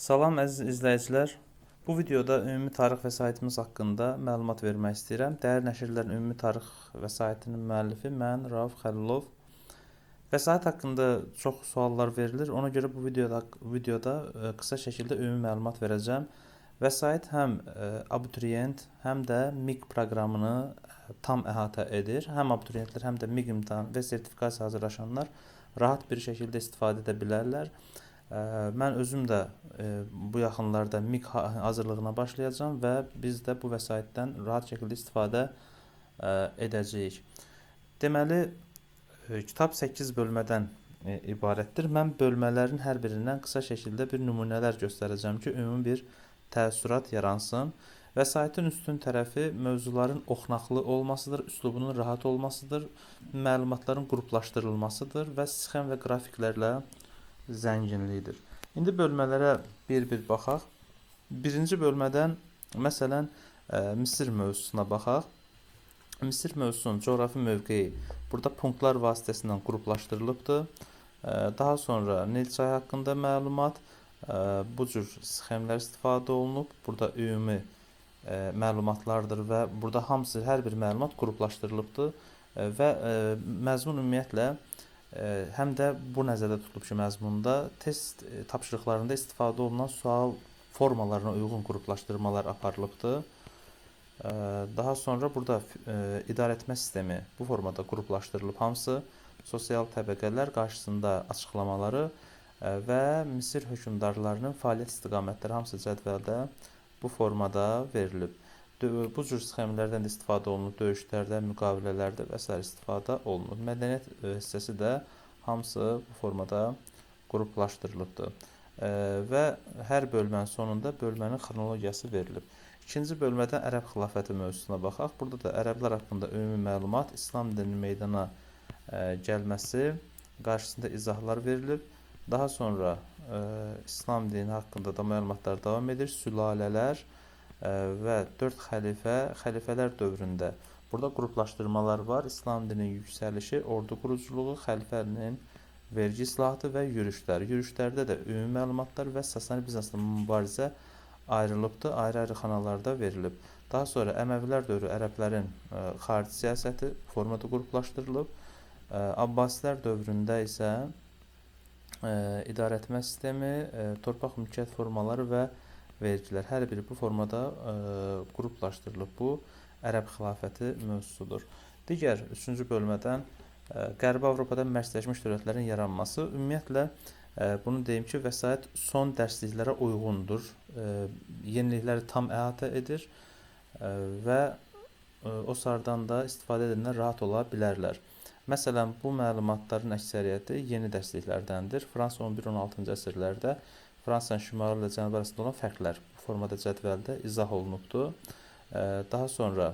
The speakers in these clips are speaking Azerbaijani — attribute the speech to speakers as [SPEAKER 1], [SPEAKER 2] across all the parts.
[SPEAKER 1] Salam əziz izləyicilər. Bu videoda ümumi tarix vəsaitimiz haqqında məlumat vermək istəyirəm. Dəyər nəşrlərin ümumi tarix vəsaitinin müəllifi mən Rauf Xəlilov. Vəsait haqqında çox suallar verilir. Ona görə bu videoda videoda ə, qısa şəkildə ümumi məlumat verəcəm. Vəsait həm ə, abituriyent, həm də MIQ proqramını ə, tam əhatə edir. Həm abituriyentlər, həm də MIQ imtahan və sertifikasiya hazırlaşanlar rahat bir şəkildə istifadə edə bilərlər. Mən özüm də ə, bu yaxınlarda MIQ ha- hazırlığına başlayacağam və biz də bu vəsaitdən rahat şəkildə istifadə ə, edəcəyik. Deməli, ə, kitab 8 bölmədən ibarətdir. Mən bölmələrin hər birindən qısa şəkildə bir nümunələr göstərəcəm ki, ümumi bir təəssürat yaransın. Vəsaitin üstün tərəfi mövzuların oxunaqlı olmasıdır, üslubunun rahat olmasıdır, məlumatların qruplaşdırılmasıdır və sxem və qrafiklərlə zənginlikdir. İndi bölmələrə bir-bir baxaq. Birinci bölmədən məsələn ə, Misir mövzusuna baxaq. Misir mövzusunun coğrafi mövqeyi burada punktlar vasitəsilə qruplaşdırılıbdır. Ə, Daha sonra Nil çayı haqqında məlumat, ə, bu cür sxemlər istifadə olunub. Burada ümumi məlumatlardır və burada hamısı hər bir məlumat qruplaşdırılıbdır və məzmun ümumiyyətlə həm də bu nəzərdə tutulub ki, məzmunda test ə, tapşırıqlarında istifadə olunan sual formalarına uyğun qruplaşdırmalar aparılıbdır. Daha sonra burada ə, idarəetmə sistemi bu formada qruplaşdırılıb. Hamısı sosial təbəqələr qarşısında açıqlamaları ə, və Misir hökmdarlarının fəaliyyət istiqamətləri hamısı cədvəldə bu formada verilib. Bu cür sxemlərdən də istifadə olunub, döyüşlərdə, müqavilələrdə və s. istifadə olunub. Mədəniyyət ə, hissəsi də hamısı bu formada qruplaşdırılıbdır. Ə, Və hər bölmənin sonunda bölmənin xronologiyası verilib. İkinci bölmədə ərəb xilafəti mövzusuna baxaq. Burada da ərəblər haqqında ümumi məlumat, İslam dininin meydana ə, gəlməsi, qarşısında izahlar verilib. Daha sonra İslam dini haqqında da məlumatlar davam edir. Sülalələr və 4 xəlifə, xəlifələr dövründə burada qruplaşdırmalar var. İslam dininin yüksəlişi, ordu quruculuğu, xəlifənin vergi islahatı və yürüşlər. Yürüşlərdə də ümumi məlumatlar və Sasani Bizansla mübarizə ayrılıbdır, ayrı-ayrı xanalarda verilib. Daha sonra Əməvilər dövrü ərəblərin ə, xarici siyasəti formada qruplaşdırılıb. Ə, Abbasilər dövründə isə ə, idarəetmə sistemi, ə, torpaq mülkiyyət formaları və vergilər hər biri bu formada ə, qruplaşdırılıb. Bu ərəb xilafəti mövzusudur. Digər 3-cü bölmədən ə, Qərbi Avropada mərkəzləşmiş dövlətlərin yaranması ümumiyyətlə ə, bunu deyim ki, vəsait son dərsliklərə uyğundur. Ə, Yenilikləri tam əhatə edir ə, və o sardan da istifadə edənlər rahat ola bilərlər. Məsələn, bu məlumatların əksəriyyəti yeni dərsliklərdəndir. Fransa 11-16-cı əsrlərdə Fransanın şimalı ilə cənubu arasında olan fərqlər bu formada cədvəldə izah olunubdur. Daha sonra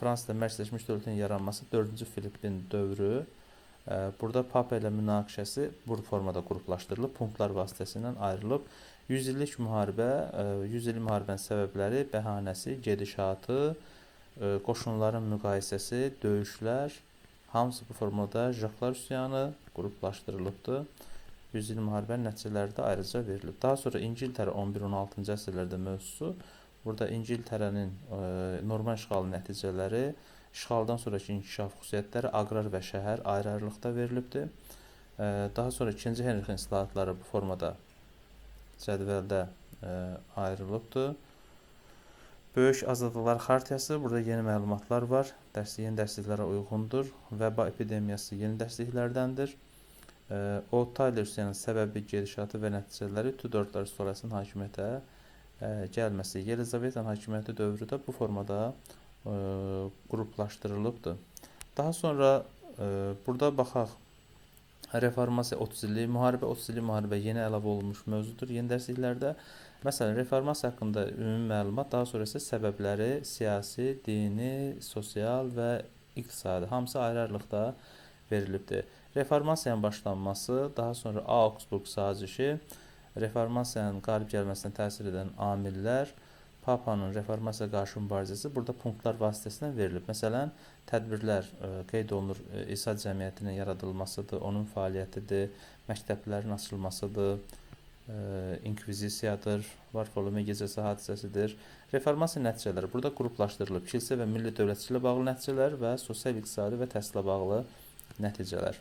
[SPEAKER 1] Fransada mərkəzləşmiş dövlətin yaranması 4-cü Filippin dövrü. Burada Papa ilə münaqişəsi bu formada qruplaşdırılıb, punktlar vasitəsilə ayrılıb. 100 illik müharibə, ə, 100 illik müharibənin səbəbləri, bəhanəsi, gedişatı, qoşunların müqayisəsi, döyüşlər, hamısı bu formada Jaklar üsyanı qruplaşdırılıbdır. 100 il müharibənin nəticələri də ayrıca verilib. Daha sonra İngiltərə 11-16-cı əsrlərdə mövzusu. Burada İngiltərənin ə, normal işğalı nəticələri, işğaldan sonrakı inkişaf xüsusiyyətləri, aqrar və şəhər ayrı-ayrılıqda verilibdir. Ə, Daha sonra 2-ci Henrikin islahatları bu formada cədvəldə ə, ayrılıbdır. Böyük Azadlıqlar Xartiyası, burada yeni məlumatlar var. Dərs yeni dərsliklərə uyğundur. Vəba epidemiyası yeni dərsliklərdəndir. Ə, O Tayler üsyanının səbəbi, gedişatı və nəticələri Tudorlar sonrasının hakimiyyətə ə, gəlməsi, Yelizavetanın hakimiyyəti dövrü də bu formada ə, qruplaşdırılıbdır. Daha sonra ə, burada baxaq Reformasiya 30 illik müharibə, 30 illik müharibə yeni əlavə olunmuş mövzudur yeni dərsliklərdə. Məsələn, reformasiya haqqında ümumi məlumat, daha sonra isə səbəbləri, siyasi, dini, sosial və iqtisadi hamısı ayrı-ayrılıqda verilibdir. Reformasiyanın başlanması, daha sonra Augsburg sazişi, reformasiyanın qalib gəlməsinə təsir edən amillər, Papanın reformasiyaya qarşı mübarizəsi burada punktlar vasitəsilə verilib. Məsələn, tədbirlər ə, qeyd olunur, ə, İsa cəmiyyətinin yaradılmasıdır, onun fəaliyyətidir, məktəblərin açılmasıdır, e, inkvizisiyadır, Varfolomey gecəsi hadisəsidir. Reformasiya nəticələri burada qruplaşdırılıb. Kilsə və milli dövlətçiliklə bağlı nəticələr və sosial-iqtisadi və təhsilə bağlı nəticələr.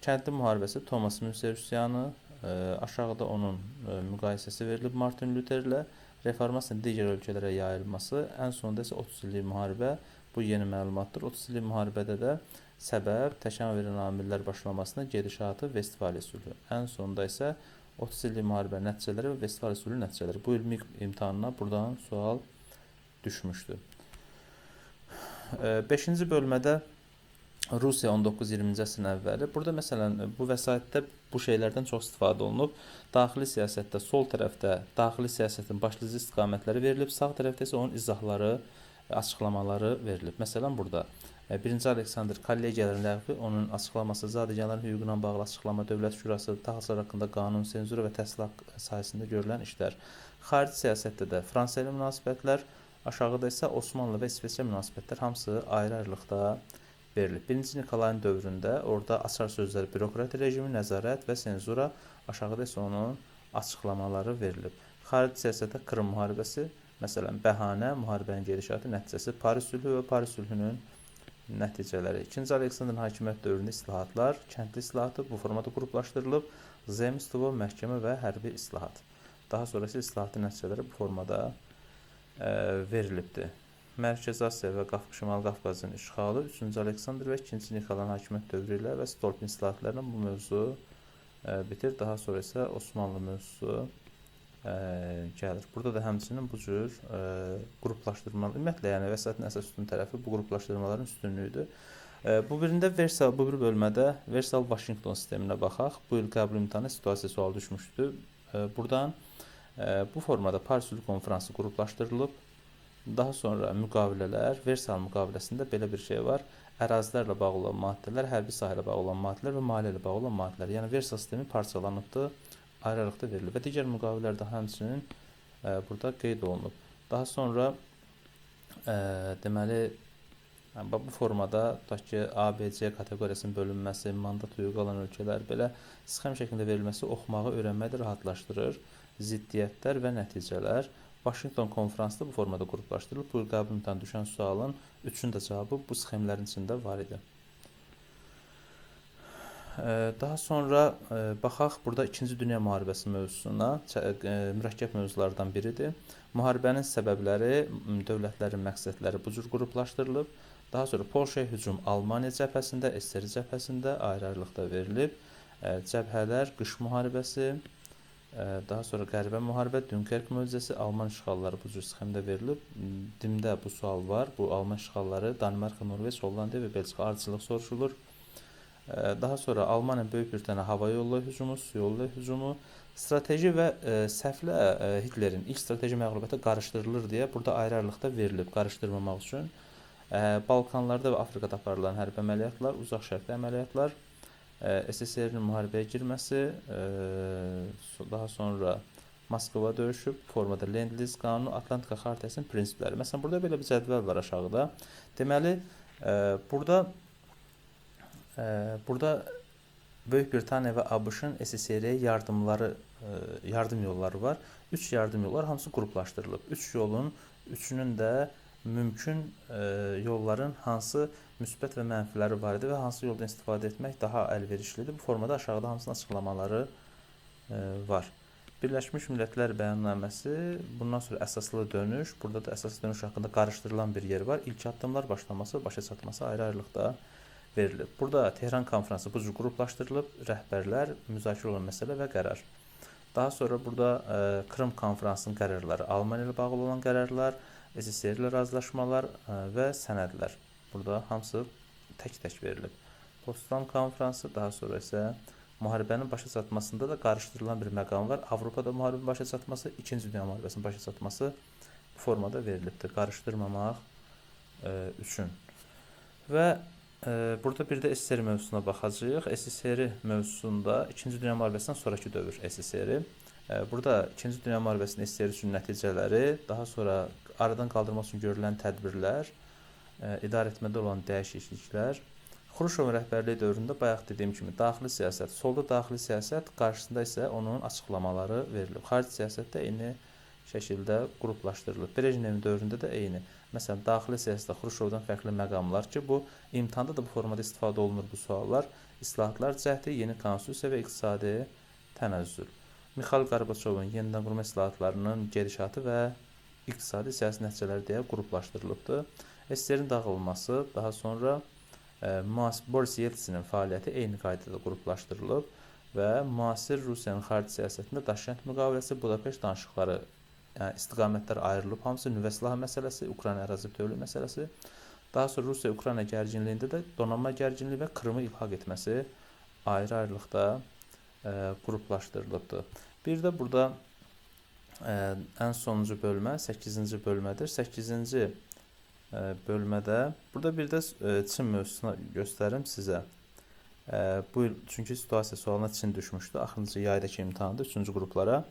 [SPEAKER 1] Kəndli müharibəsi Thomas Münsey üsyanı, e, aşağıda onun e, müqayisəsi verilib Martin Lutherlə. Reformasiyanın digər ölkələrə yayılması, ən sonunda isə 30 illik müharibə bu yeni məlumatdır. 30 illik müharibədə də səbəb təkan verən amillər başlamasına gedişatı Vestfaliya sülhü. Ən sonunda isə 30 illik müharibə nəticələri və Vestfaliya sülhü nəticələri. Bu ilmi imtahanına buradan sual düşmüşdü. 5-ci bölmədə Rusiya 19-20-ci əsrin əvvəli. Burada məsələn bu vəsaitdə bu şeylərdən çox istifadə olunub. Daxili siyasətdə sol tərəfdə daxili siyasətin başlıca istiqamətləri verilib, sağ tərəfdə isə onun izahları, açıqlamaları verilib. Məsələn burada 1-ci Aleksandr kollegiyaların ləğvi, onun açıqlaması, zadəganların hüququ ilə bağlı açıqlama, Dövlət Şurası, taxıllar haqqında qanun, senzura və haqqı sahəsində görülən işlər. Xarici siyasətdə də Fransa ilə münasibətlər, aşağıda isə Osmanlı və İsveçrə münasibətlər hamısı ayrı-ayrılıqda verilib. 1-ci Nikolayın dövründə orada açar sözlər bürokrati rejimi, nəzarət və senzura, aşağıda isə onun açıqlamaları verilib. Xarici siyasətdə Krım müharibəsi, məsələn, bəhanə, müharibənin gedişatı, nəticəsi, Paris sülhü və Paris sülhünün nəticələri. 2-ci Aleksandrın hakimiyyət dövründə islahatlar, kəndli islahatı bu formada qruplaşdırılıb, Zemstvo, məhkəmə və hərbi islahat. Daha sonrası islahatın nəticələri bu formada ə, verilibdir. Mərkəzi Asiya və Şimal Qafqazın işğalı 3-cü Aleksandr və 2-ci Nikolanın hakimiyyət dövrü ilə və Stolpin islahatlarla bu mövzu ə, bitir. Daha sonra isə Osmanlı mövzusu ə, gəlir. Burada da həmçinin bu cür ə, qruplaşdırma, ümumiyyətlə yəni vəsaitin əsas üstün tərəfi bu qruplaşdırmaların üstünlüyüdür. Ə, bu birində Versal, bu bir bölmədə Versal Washington sisteminə baxaq. Bu il qəbul imtahanı situasiya sual düşmüşdü. Ə, buradan ə, bu formada Paris Sülh Konfransı qruplaşdırılıb. Daha sonra müqavilələr, Versal müqaviləsində belə bir şey var. Ərazilərlə bağlı olan maddələr, hərbi sahə ilə bağlı olan maddələr və maliyyə ilə bağlı olan maddələr. Yəni Versal sistemi parçalanıbdır ayrı-ayrılıqda verilir və digər müqavilələrdə həmçinin ə, burada qeyd olunub. Daha sonra ə, deməli yəni, bu formada tutaq ki, ABC kateqoriyasının bölünməsi, mandat hüququ alan ölkələr belə sxem şəklində verilməsi oxumağı, öyrənməyi rahatlaşdırır. Ziddiyyətlər və nəticələr Washington konfransda bu formada qruplaşdırılıb. Bu qəbul imtahanı düşən sualın üçün də cavabı bu sxemlərin içində var idi. Daha sonra baxaq burada 2-ci Dünya müharibəsi mövzusuna, mürəkkəb mövzulardan biridir. Müharibənin səbəbləri, dövlətlərin məqsədləri bu cür qruplaşdırılıb. Daha sonra Polşaya hücum Almaniya cəbhəsində, SSR cəbhəsində ayrı-ayrılıqda verilib. Cəbhələr, qış müharibəsi, daha sonra Qərbə müharibə, Dünkerk möcüzəsi, Alman işğalları bu cür sxemdə verilib. Dimdə bu sual var. Bu Alman işğalları Danimarka, Norveç, Hollandiya və Belçika ardıcılıq soruşulur. Daha sonra Almaniya Böyük Britaniya hava yolları hücumu, su yolları hücumu, strateji və ə, səhvlə ə, Hitlerin ilk strateji məğlubiyyətə qarışdırılır deyə burada ayrı-ayrılıqda verilib qarışdırmamaq üçün. Balkanlarda və Afrikada aparılan hərbi əməliyyatlar, uzaq şərqdə əməliyyatlar, SSR-nin müharibəyə girməsi, daha sonra Moskva döyüşü formada Lend-Liz qanunu, Atlantika xaritəsinin prinsipləri. Məsələn, burada belə bir cədvəl var aşağıda. Deməli, ə, burada Burada Böyük Britaniya və ABŞ-ın SSR-yə yardımları, yardım yolları var. 3 yardım yolu var, hamısı qruplaşdırılıb. 3 yolun üçünün də mümkün yolların hansı müsbət və mənfiləri var idi və hansı yoldan istifadə etmək daha əlverişlidir. Bu formada aşağıda hamısının açıqlamaları var. Birləşmiş Millətlər bəyannaməsi, bundan sonra əsaslı dönüş, burada da əsaslı dönüş haqqında qarışdırılan bir yer var. İlk addımlar başlaması, başa çatması ayrı-ayrılıqda verilib. Burada Tehran konfransı bu cür qruplaşdırılıb, rəhbərlər, müzakirə olunan məsələ və qərar. Daha sonra burada ə, e, Krım konfransının qərarları, Almaniya ilə bağlı olan qərarlar, SSR ilə razılaşmalar e, və sənədlər. Burada hamısı tək-tək verilib. Potsdam konfransı, daha sonra isə müharibənin başa çatmasında da qarışdırılan bir məqam var. Avropada müharibənin başa çatması, 2-ci Dünya müharibəsinin başa çatması bu formada verilibdir. Qarışdırmamaq e, üçün. Və Burada bir də SSR mövzusuna baxacağıq. SSR mövzusunda 2-ci Dünya müharibəsindən sonrakı dövr SSR. Burada 2-ci Dünya müharibəsinin SSR üçün nəticələri, daha sonra aradan qaldırmaq üçün görülən tədbirlər, idarə etmədə olan dəyişikliklər, Xruşovun rəhbərliyi dövründə bayaq dediyim kimi daxili siyasət, solda daxili siyasət, qarşısında isə onun açıqlamaları verilib. Xarici siyasət də eyni şəkildə qruplaşdırılıb. Brejnevin dövründə də eyni. Məsələn, daxili siyasətdə Xruşovdan fərqli məqamlar ki, bu imtahanda da bu formada istifadə olunur bu suallar. İslahatlar cəhdi, yeni konstitusiya və iqtisadi tənəzzül. Mixail Qorbaçovun yenidən qurma islahatlarının gedişatı və iqtisadi siyasi nəticələri deyə qruplaşdırılıbdır. SSR-in dağılması, daha sonra e, müas- Boris Yeltsinin fəaliyyəti eyni qaydada qruplaşdırılıb və müasir Rusiyanın xarici siyasətində Daşkent müqaviləsi, Budapeşt danışıqları yəni istiqamətlər ayrılıb. Hamısı nüvə silahı məsələsi, Ukrayna ərazi bütövlüyü məsələsi. Daha sonra Rusiya-Ukrayna gərginliyində də donanma gərginliyi və Krımı ilhaq etməsi ayrı-ayrılıqda e, qruplaşdırılıbdır. Bir də burada ən sonuncu bölmə 8-ci bölmədir. 8-ci e, bölmədə burada bir də Çin mövzusunu göstərim sizə. Bu il çünki situasiya sualına Çin düşmüşdü. Axırıncı yaydakı imtahanda 3-cü qruplara.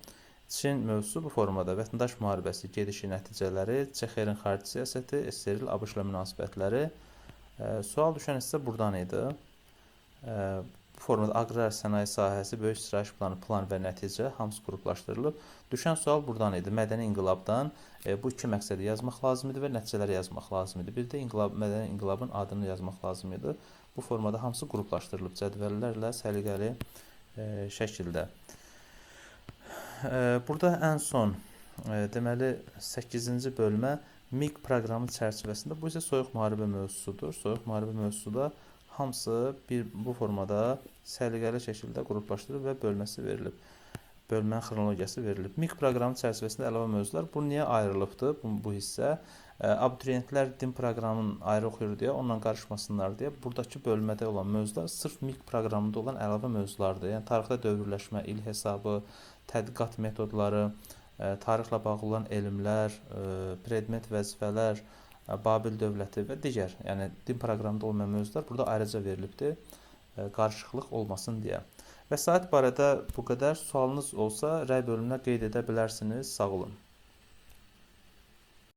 [SPEAKER 1] Çin mövzusu bu formada vətəndaş müharibəsi, gedişi, nəticələri, Çexerin xarici siyasəti, SSR ilə ABŞ-la münasibətləri. Sual düşən hissə burdan idi. E, formada aqrar sənaye sahəsi, böyük istirahət planı, plan və nəticə hamısı qruplaşdırılıb. Düşən sual burdan idi. Mədəni inqilabdan e, bu iki məqsədi yazmaq lazım idi və nəticələri yazmaq lazım idi. Bir də inqilab, mədəni inqilabın adını yazmaq lazım idi. Bu formada hamısı qruplaşdırılıb cədvəllərlə səliqəli e, şəkildə. E, burada ən son e, deməli 8-ci bölmə MIG proqramı çərçivəsində bu isə soyuq müharibə mövzusudur. Soyuq müharibə mövzusu da hamısı bir bu formada səliqəli şəkildə qruplaşdırılıb və bölməsi verilib. Bölmənin xronologiyası verilib. MIG proqramı çərçivəsində əlavə mövzular bu niyə ayrılıbdı bu, bu hissə? Abituriyentlər din proqramını ayrı oxuyur deyə, onunla qarışmasınlar deyə burdakı bölmədə olan mövzular sırf MIG proqramında olan əlavə mövzulardır. Yəni tarixdə dövrləşmə, il hesabı, tədqiqat metodları, tarixlə bağlı olan elmlər, predmet vəzifələr, Babil dövləti və digər, yəni din proqramında olmayan mövzular burada ayrıca verilibdir. Qarışıqlıq olmasın deyə. Vəsait barədə bu qədər. Sualınız olsa rəy bölümünə qeyd edə bilərsiniz. Sağ olun.